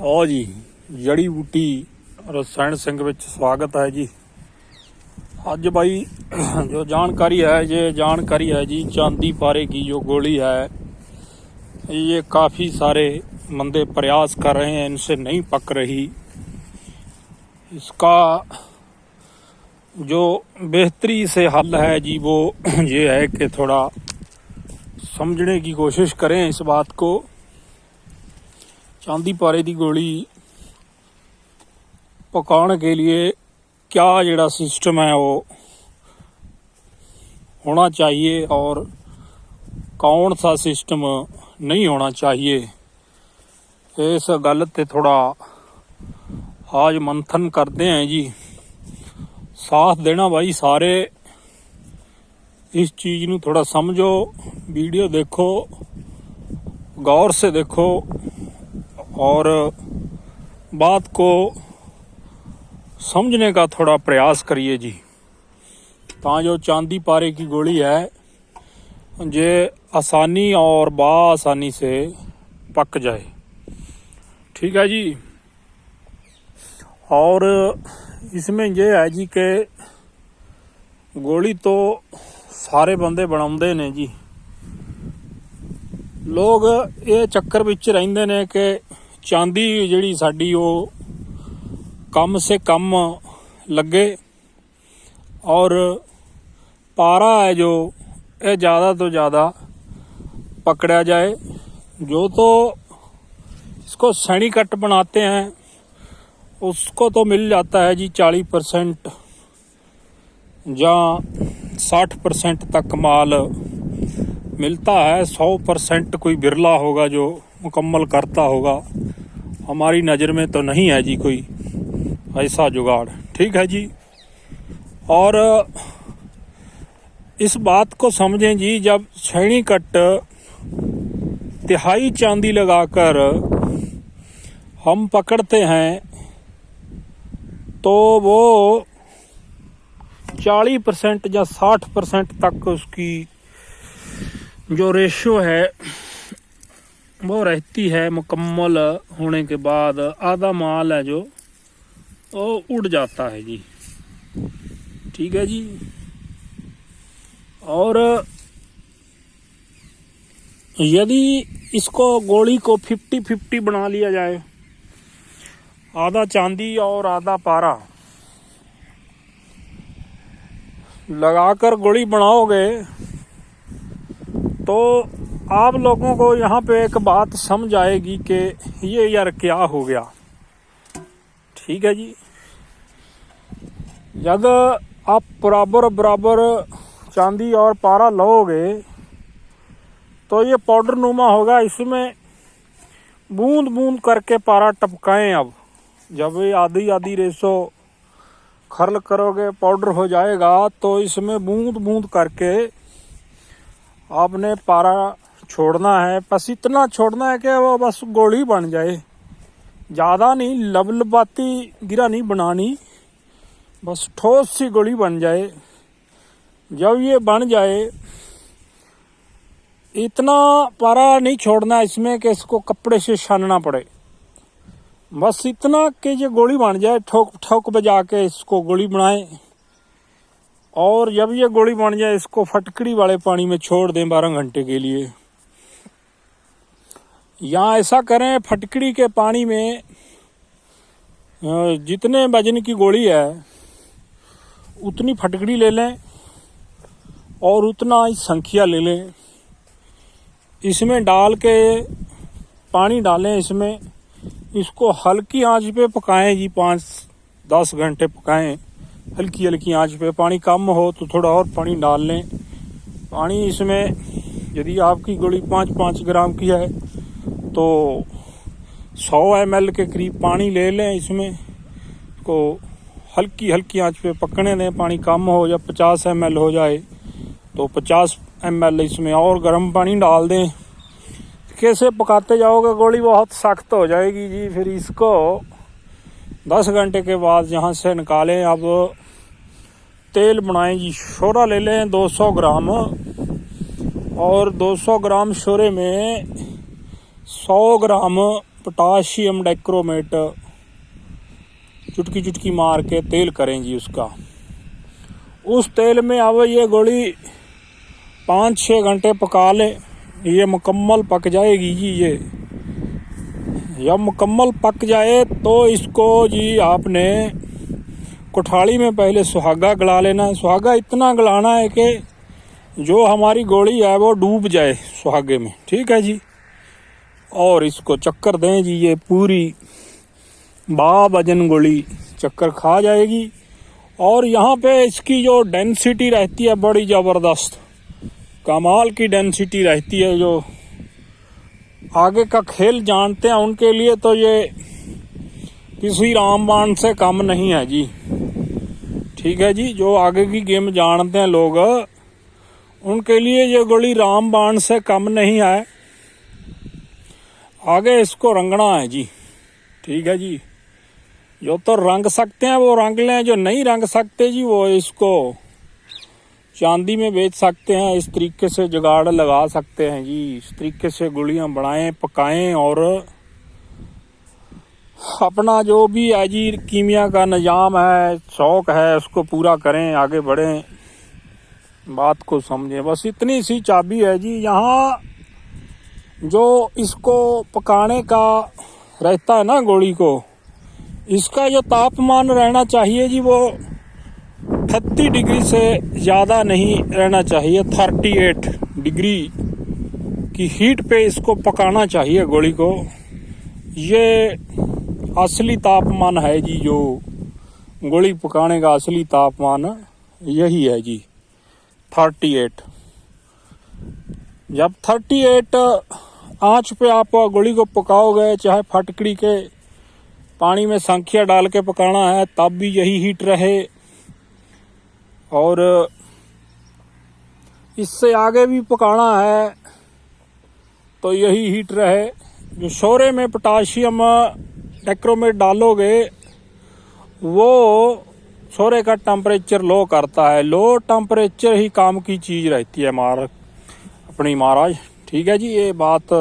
ਹੋ ਜੀ ਜੜੀ ਬੂਟੀ ਰਸਾਇਣ ਸਿੰਘ ਵਿੱਚ ਸਵਾਗਤ ਹੈ ਜੀ ਅੱਜ भाई जो जानकारी है ये जानकारी है जी चांदी पारे की जो गोली है ये काफी सारे बंदे प्रयास कर रहे हैं इनसे नहीं पक रही इसका जो बेहतरी से हल है जी वो ये है कि थोड़ा समझने की कोशिश करें इस बात को ਚਾਂਦੀ ਪਾਰੇ ਦੀ ਗੋਲੀ ਪਕਾਉਣ ਕੇ लिए क्या ਜਿਹੜਾ सिस्टम है वो होना चाहिए और कौन सा सिस्टम नहीं होना चाहिए ਇਸ ਗੱਲ ਤੇ ਥੋੜਾ आज ਮੰਥਨ ਕਰਦੇ हैं जी ਸਾਥ ਦੇਣਾ ਭਾਈ ਸਾਰੇ इस चीज ਨੂੰ थोड़ा समझो वीडियो देखो गौर से देखो और बात को समझने का थोड़ा प्रयास करिए जी ਤਾਂ ਜੋ ਚਾਂਦੀ ਪਾਰੇ की गोली है जे आसानी और बआसानी से पक जाए ठीक है जी और इसमें ये है जी कि गोली तो ਸਾਰੇ ਬੰਦੇ ਬਣਾਉਂਦੇ ਨੇ ਜੀ ਲੋਕ ਇਹ ਚੱਕਰ ਵਿੱਚ ਰਹਿੰਦੇ ਨੇ ਕਿ ਚਾਂਦੀ ਜਿਹੜੀ ਸਾਡੀ ਉਹ ਕਮ ਸੇ ਕਮ ਲੱਗੇ ਔਰ पारा है जो ये ज़्यादा तो ज़्यादा पकड़ा जाए जो तो इसको सैनी कट बनाते हैं उसको तो मिल जाता है जी चालीस परसेंट या साठ परसेंट तक माल मिलता है सौ परसेंट कोई बिरला होगा जो मुकम्मल करता होगा। हमारी नज़र में तो नहीं है जी कोई ऐसा जुगाड़। ठीक है जी? और, इस बात को समझें जी, जब छैनी कट तिहाई चांदी लगाकर हम पकड़ते हैं तो वो 40 परसेंट या 60 परसेंट तक उसकी जो रेशो है वो रहती है मुकम्मल होने के बाद आधा माल है जो, वो उड़ जाता है जी। ठीक है जी? और यदि इसको गोली को 50-50 बना लिया जाए, आधा चांदी और आधा पारा, लगाकर गोली बनाओगे तो आप लोगों को यहाँ पे एक बात समझ आएगी कि ये यार क्या हो गया। ठीक है जी। जब आप बराबर बराबर चांदी और पारा लोगे तो ये पाउडर नुमा होगा। इसमें बूंद बूंद करके पारा टपकाएँ अब जब ये आधी आधी रेसो खरल करोगे पाउडर हो जाएगा तो इसमें बूंद बूंद करके आपने पारा छोड़ना है, बस इतना छोड़ना है कि वो बस गोली बन जाए। ज़्यादा नहीं, लबलबाती गिरा नहीं, बनानी। बस ठोस सी गोली बन जाए। जब ये बन जाए, इतना पारा नहीं छोड़ना इसमें कि इसको कपड़े से छानना पड़े। बस इतना कि ये गोली बन जाए, ठोक ठोक बजा के इसको गोली बनाए। और जब ये गोली बन जाए, इसको फटकड़ी वाले पानी में छोड़ दें बारह घंटे के लिए। या ऐसा करें, फटकड़ी के पानी में जितने वज़न की गोली है, उतनी फटकड़ी ले लें और उतना ही संख्या ले लें। इसमें डाल के पानी डालें, इसमें इसको हल्की आँच पे पकाएँ जी, पाँच, दस घंटे पकाएँ। हल्की हल्की आँच पे पानी कम हो तो थोड़ा और पानी डाल लें। पानी इसमें, यदि आपकी गोली पाँच पाँच ग्राम की है तो सौ एम के करीब पानी ले लें इसमें, को हल्की हल्की आँच पे पकने दें, पानी कम हो या पचास एम हो जाए तो 50 एम इसमें और गर्म पानी डाल दें। कैसे पकाते जाओगे, गोली बहुत सख्त हो जाएगी जी, फिर इसको 10 घंटे के बाद यहाँ से निकालें। अब तेल बनाएँ जी, शोरा ले लें 200 ग्राम, और 200 ग्राम शोरे में 100 ग्राम पोटाशियम डाइक्रोमेट चुटकी चुटकी मार के तेल करें जी उसका। उस तेल में अब ये गोली पाँच छः घंटे पका ले, ये मुकम्मल पक जाएगी जी ये। जब मुकम्मल पक जाए तो इसको जी आपने कुठाड़ी में पहले सुहागा गला लेना है। सुहागा इतना गलाना है कि जो हमारी गोली है वो डूब जाए सुहागे में। ठीक है जी? और इसको चक्कर दें जी, ये पूरी बा वज़न गोली चक्कर खा जाएगी। और यहाँ पे इसकी जो डेंसिटी रहती है, बड़ी ज़बरदस्त। कमाल की डेंसिटी रहती है जो। आगे का खेल जानते हैं, उनके लिए तो ये किसी रामबाण से कम नहीं है जी। ठीक है जी, जो आगे की गेम जानते हैं लोग, उनके लिए ये गोली रामबाण से कम नहीं है। आगे इसको रंगना है जी। ठीक है जी। जो तो रंग सकते हैं, वो रंग लें, जो नहीं रंग सकते जी, वो इसको चांदी में बेच सकते हैं, इस तरीके से जुगाड़ लगा सकते हैं जी। इस तरीके से गुड़ियाँ बनाएँ, पकाएँ और अपना जो भी जी कीमिया का निज़ाम है, शौक है, उसको पूरा करें, आगे बढ़ें, बात को समझें। बस इतनी सी चाबी है जी, यहाँ जो इसको पकाने का रहता है ना गोली को, इसका जो तापमान रहना चाहिए जी वो अठत्ती डिग्री से ज़्यादा नहीं रहना चाहिए, थर्टी एट डिग्री की हीट पे इसको पकाना चाहिए गोली को। ये असली तापमान है जी, जो गोली पकाने का असली तापमान यही है जी, थर्टी एट। जब थर्टी एट आँच पे आप गोली को पकाओगे, चाहे फटकड़ी के पानी में संख्या डाल के पकाना है, तब भी यही हीट रहे। और इससे आगे भी पकाना है तो यही हीट रहे। जो शोरे में पोटाशियम डेक्रोमेट डालोगे, वो शोरे का टेम्परेचर लो करता है। लो टेम्परेचर ही काम की चीज़ रहती है, मार अपनी महाराज। ठीक है जी, ये बात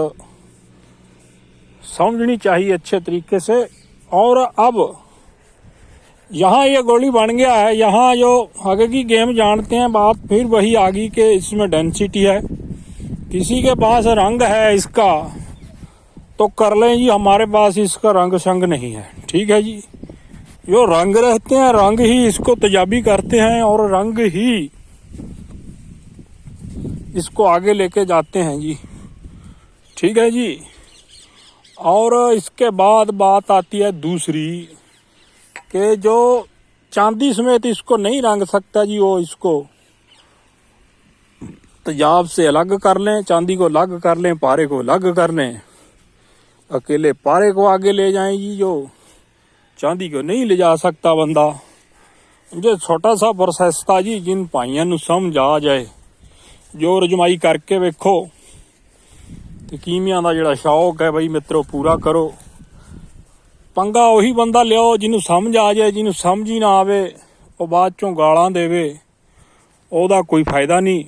समझनी चाहिए अच्छे तरीके से। और अब यहाँ ये गोली बन गया है, यहाँ जो आगे की गेम जानते हैं बात, फिर वही आ गई कि इसमें डेंसिटी है। किसी के पास रंग है इसका तो कर लें जी, हमारे पास इसका रंग संग नहीं है। ठीक है जी। जो रंग रहते हैं, रंग ही इसको तजाबी करते हैं, और रंग ही इसको आगे लेके जाते हैं जी। ठीक है जी। और इसके बाद बात आती है दूसरी कि जो चांदी समेत इसको नहीं रंग सकता जी वो इसको तो तजाब से अलग कर लें, चांदी को अलग कर लें, पारे को अलग कर लें। अकेले पारे को आगे ले जाएँ जी जो चांदी को नहीं ले जा सकता बंदा। जो छोटा सा प्रोसेस था जी जिन भाइयों समझ आ जाए। ਜ਼ੋਰ ਜੋ ਕਰਕੇ ਵੇਖੋ ਤੇ ਕੀਮੀਆਂ ਦਾ ਜਿਹੜਾ ਸ਼ੌਕ ਹੈ ਬਈ ਮਿੱਤਰੋ, ਪੂਰਾ ਕਰੋ। ਪੰਗਾ ਉਹੀ ਬੰਦਾ ਲਿਓ ਜਿਹਨੂੰ ਸਮਝ ਆ ਜਾਏ, ਜਿਹਨੂੰ ਸਮਝ ਹੀ ਨਾ ਆਵੇ, ਉਹ ਬਾਅਦ ਚੋਂ ਗਾਲਾਂ ਦੇਵੇ, ਉਹਦਾ ਕੋਈ ਫਾਇਦਾ ਨਹੀਂ।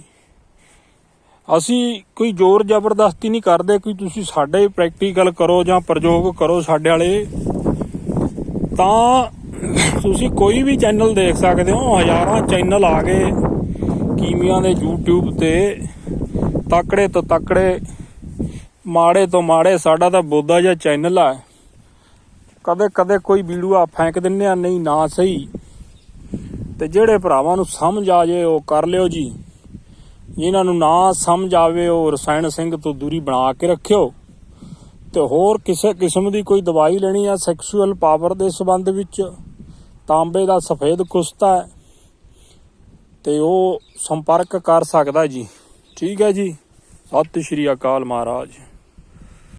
ਅਸੀਂ ਕੋਈ ਜ਼ੋਰ ਜ਼ਬਰਦਸਤੀ ਨਹੀਂ ਕਰਦੇ ਕੋਈ ਤੁਸੀਂ ਸਾਡੇ ਪ੍ਰੈਕਟੀਕਲ ਕਰੋ ਜਾਂ ਪ੍ਰਯੋਗ ਕਰੋ ਸਾਡੇ ਵਾਲੇ। ਤਾਂ ਤੁਸੀਂ ਕੋਈ ਵੀ ਚੈਨਲ ਦੇਖ ਸਕਦੇ ਹੋ, ਹਜ਼ਾਰਾਂ ਚੈਨਲ ਆ ਗਏ। ਕੀਮੀਆਂ ਦੇ YouTube ਤੇ ਤਕੜੇ ਤੋਂ ਤਕੜੇ, ਮਾੜੇ ਤੋਂ ਮਾੜੇ, ਸਾਡਾ ਤਾਂ ਬੋਦਾ ਜਿਹਾ ਚੈਨਲ ਆ। ਕਦੇ ਕਦੇ ਕੋਈ ਵੀਡੀਓ ਫੈਂਕ ਦਿੰਨੇ ਆ, ਨਹੀਂ ਨਾ ਸਹੀ। ਤੇ ਜਿਹੜੇ ਭਰਾਵਾਂ ਨੂੰ ਸਮਝ ਆ ਜੇ, ਉਹ ਕਰ ਲਿਓ ਜੀ। ਜਿਨ੍ਹਾਂ ਨੂੰ ਨਾ ਸਮਝ ਆਵੇ, ਉਹ ਰਸਾਇਣ ਸਿੰਘ ਤੋਂ ਦੂਰੀ ਬਣਾ ਕੇ ਰੱਖਿਓ। ਤੇ ਹੋਰ ਕਿਸੇ ਕਿਸਮ ਦੀ ਕੋਈ ਦਵਾਈ ਲੈਣੀ ਆ ਸੈਕਸੂਅਲ ਪਾਵਰ ਦੇ ਸੰਬੰਧ ਵਿੱਚ, ਤਾਂਬੇ ਦਾ ਸਫੇਦ ਕੁਸਤਾ ਹੈ। ਤੇ ਉਹ ਸੰਪਰਕ ਕਰ ਸਕਦਾ ਜੀ। ਠੀਕ ਹੈ ਜੀ। ਸਤਿ ਸ਼੍ਰੀ ਅਕਾਲ ਮਹਾਰਾਜ।